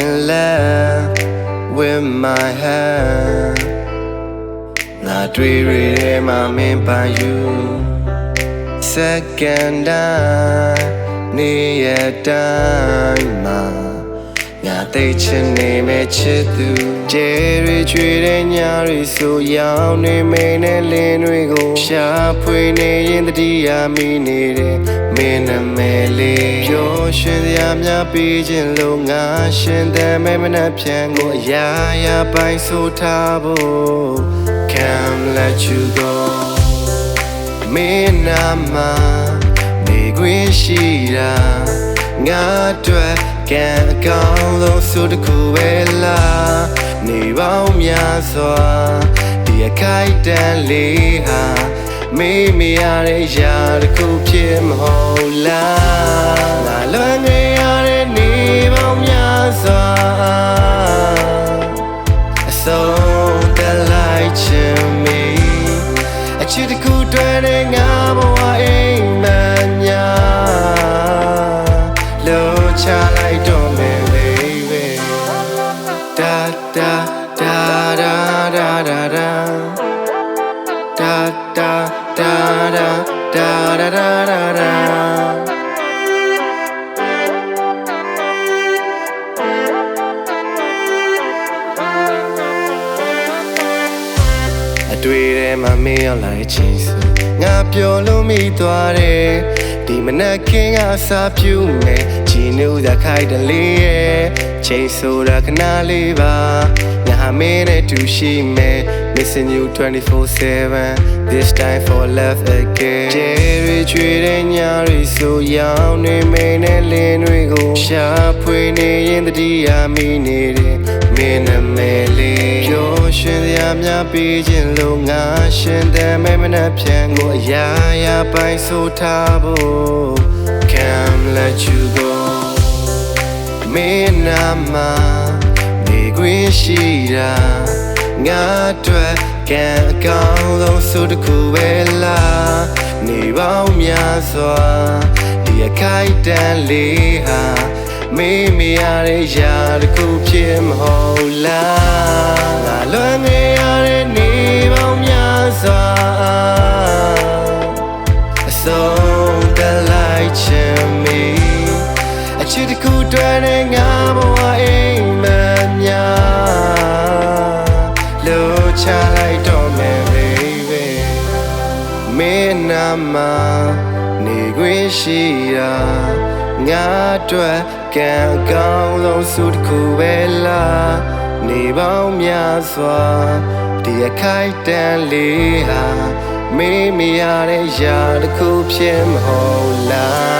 in love with my hand ငါတွေ့ရတဲ့မှာမင်းပါ you second time နေရတိုင်းမှာ သိချင်နေမဲ့ချစ်သူကျဲရီချွေတဲ့ညရီဆိုရောင်နေမိန်နဲ့လင်းတွေကိုရှာဖွေနေရင်တတိယမိနေတဲ့မင်းနာမည်လေးပျော်ရွှင်စရာများပြီးခြင်းလို့ငါရှင်တဲ့မဲမနှက်ပြန်ကိုအရာရာပိုင်းဆိုထားဖို့ Can't let you go မင်းနာမနေခွင့်ရှိတာငါအတွက် ကံအကောင်းဆုံးဆိုတစ်ခုပဲလားနေပေါင်းများစွာဒီအခိုက်တန်လေးဟာမေးမရတဲ့ຢာတစ်ခုဖြစ်မဟုတ်လားငါလွန်ခဲ့ရတဲ့နေပေါင်းများစွာအဆုံးတက်လိုက်ချင်မီအချစ်တစ်ခုတွဲတဲ့ငါဘဝအိမ်မညာလို့ချ da da da da da da da da da da da da da da da da အတွေ့ထဲမှာမင်းရောက်လာတဲ့ချင်းစငါပျော်လို့မိသွားတယ်ဒီမနက်ခင်းကအစာပြူမယ် ချီနူးသာခိုက်တလေးရဲ့ချိန်ဆိုတာခဏလေးပါငါဟာမင်းနဲ့တူရှိမယ် missing you 24/7 this time for love again ကျေရီချွေတဲ့ညရီဆိုရောင်နေမိန်နဲ့လင်းတွေကိုရှာဖွေနေရင်တတိယမိနေတဲ့မင်းနာမည်လေးပျော်ရွှင်စရာများပြီးခြင်းလို့ငါရှင်တဲ့မဲမနှက်ပြန်ကိုအရာရာပိုင်းဆိုထားဖို့ Can't let you go မင်းနာမနေခွင့်ရှိတာငါအတွက်ကံအကောင်းဆုံးဆိုတစ်ခုပဲလားနေပေါင်းများစွာဒီအခိုက်တန်လေးဟာမေးမရတဲ့ຢာတစ်ခုဖြစ်မဟုတ်လားငါလွန်ခဲ့ရတဲ့ ချစ်တစ်ခုတွဲတဲ့ငါဘဝအိမ်မညာလို့ချလိုက်တော့မယ် baby မင်းနာမနေခွင့်ရှိတာငါအတွက်ကံအကောင်းဆုံးစုတစ်ခုပဲလားနေပေါင်းများစွာဒီအခိုက်တန်လေးဟာမေးမရတဲ့ຢာတစ်ခုဖြစ်မဟုတ်လား